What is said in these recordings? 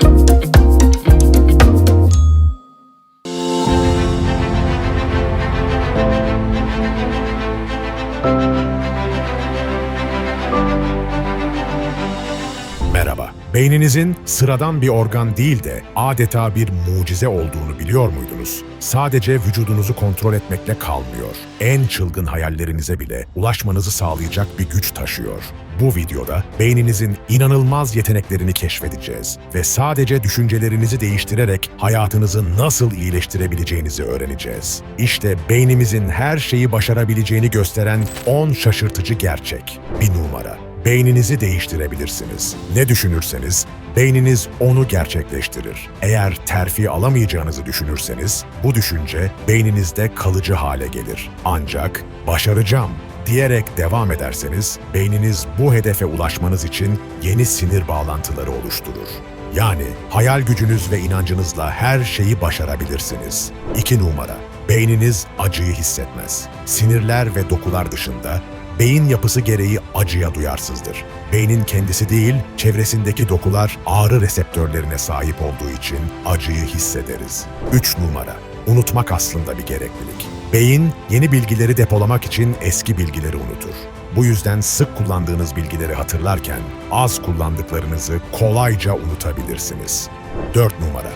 you. Beyninizin sıradan bir organ değil de adeta bir mucize olduğunu biliyor muydunuz? Sadece vücudunuzu kontrol etmekle kalmıyor. En çılgın hayallerinize bile ulaşmanızı sağlayacak bir güç taşıyor. Bu videoda beyninizin inanılmaz yeteneklerini keşfedeceğiz ve sadece düşüncelerinizi değiştirerek hayatınızı nasıl iyileştirebileceğinizi öğreneceğiz. İşte beynimizin her şeyi başarabileceğini gösteren 10 şaşırtıcı gerçek. Bir numara. Beyninizi değiştirebilirsiniz. Ne düşünürseniz beyniniz onu gerçekleştirir. Eğer terfi alamayacağınızı düşünürseniz bu düşünce beyninizde kalıcı hale gelir. Ancak başaracağım diyerek devam ederseniz beyniniz bu hedefe ulaşmanız için yeni sinir bağlantıları oluşturur. Yani hayal gücünüz ve inancınızla her şeyi başarabilirsiniz. 2 numara. Beyniniz acıyı hissetmez. Sinirler ve dokular dışında beyin yapısı gereği acıya duyarsızdır. Beynin kendisi değil, çevresindeki dokular ağrı reseptörlerine sahip olduğu için acıyı hissederiz. 3 numara. Unutmak aslında bir gereklilik. Beyin yeni bilgileri depolamak için eski bilgileri unutur. Bu yüzden sık kullandığınız bilgileri hatırlarken az kullandıklarınızı kolayca unutabilirsiniz. 4 numara.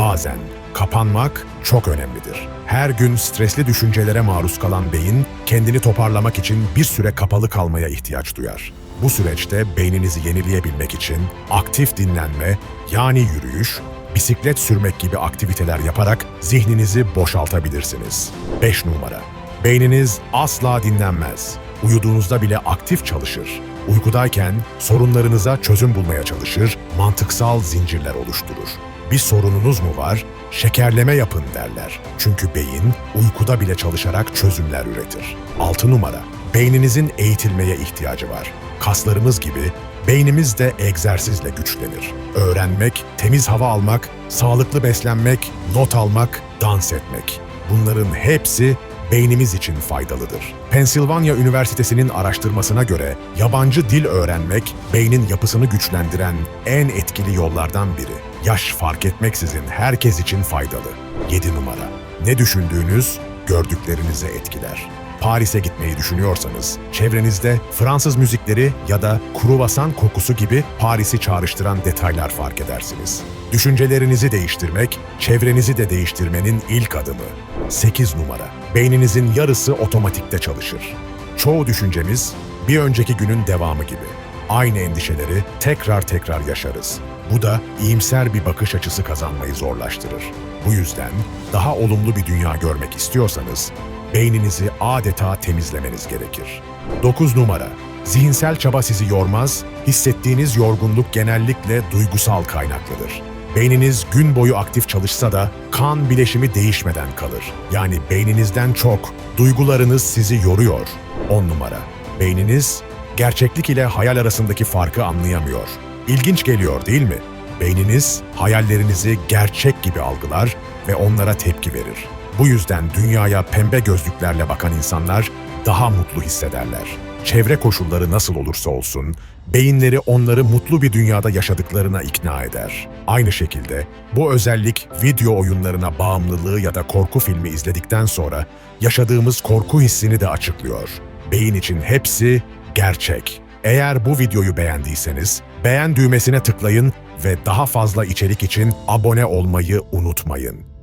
Bazen kapanmak çok önemlidir. Her gün stresli düşüncelere maruz kalan beyin kendini toparlamak için bir süre kapalı kalmaya ihtiyaç duyar. Bu süreçte beyninizi yenileyebilmek için aktif dinlenme yani yürüyüş, bisiklet sürmek gibi aktiviteler yaparak zihninizi boşaltabilirsiniz. 5 numara. Beyniniz asla dinlenmez. Uyuduğunuzda bile aktif çalışır. Uykudayken sorunlarınıza çözüm bulmaya çalışır, mantıksal zincirler oluşturur. Bir sorununuz mu var? Şekerleme yapın derler. Çünkü beyin uykuda bile çalışarak çözümler üretir. 6 numara. Beyninizin eğitilmeye ihtiyacı var. Kaslarımız gibi beynimiz de egzersizle güçlenir. Öğrenmek, temiz hava almak, sağlıklı beslenmek, not almak, dans etmek. Bunların hepsi beynimiz için faydalıdır. Pensilvanya Üniversitesi'nin araştırmasına göre yabancı dil öğrenmek beynin yapısını güçlendiren en etkili yollardan biri. Yaş fark etmeksizin herkes için faydalı. 7 numara. Ne düşündüğünüz gördüklerinize etkiler. Paris'e gitmeyi düşünüyorsanız, çevrenizde Fransız müzikleri ya da kruvasan kokusu gibi Paris'i çağrıştıran detaylar fark edersiniz. Düşüncelerinizi değiştirmek, çevrenizi de değiştirmenin ilk adımı. 8 numara. Beyninizin yarısı otomatikte çalışır. Çoğu düşüncemiz bir önceki günün devamı gibi. Aynı endişeleri tekrar tekrar yaşarız. Bu da iyimser bir bakış açısı kazanmayı zorlaştırır. Bu yüzden daha olumlu bir dünya görmek istiyorsanız beyninizi adeta temizlemeniz gerekir. 9 numara. Zihinsel çaba sizi yormaz, hissettiğiniz yorgunluk genellikle duygusal kaynaklıdır. Beyniniz gün boyu aktif çalışsa da kan bileşimi değişmeden kalır. Yani beyninizden çok duygularınız sizi yoruyor. 10 numara. Beyniniz gerçeklik ile hayal arasındaki farkı anlayamıyor. İlginç geliyor değil mi? Beyniniz hayallerinizi gerçek gibi algılar ve onlara tepki verir. Bu yüzden dünyaya pembe gözlüklerle bakan insanlar daha mutlu hissederler. Çevre koşulları nasıl olursa olsun, beyinleri onları mutlu bir dünyada yaşadıklarına ikna eder. Aynı şekilde bu özellik video oyunlarına bağımlılığı ya da korku filmi izledikten sonra yaşadığımız korku hissini de açıklıyor. Beyin için hepsi gerçek. Eğer bu videoyu beğendiyseniz beğen düğmesine tıklayın ve daha fazla içerik için abone olmayı unutmayın.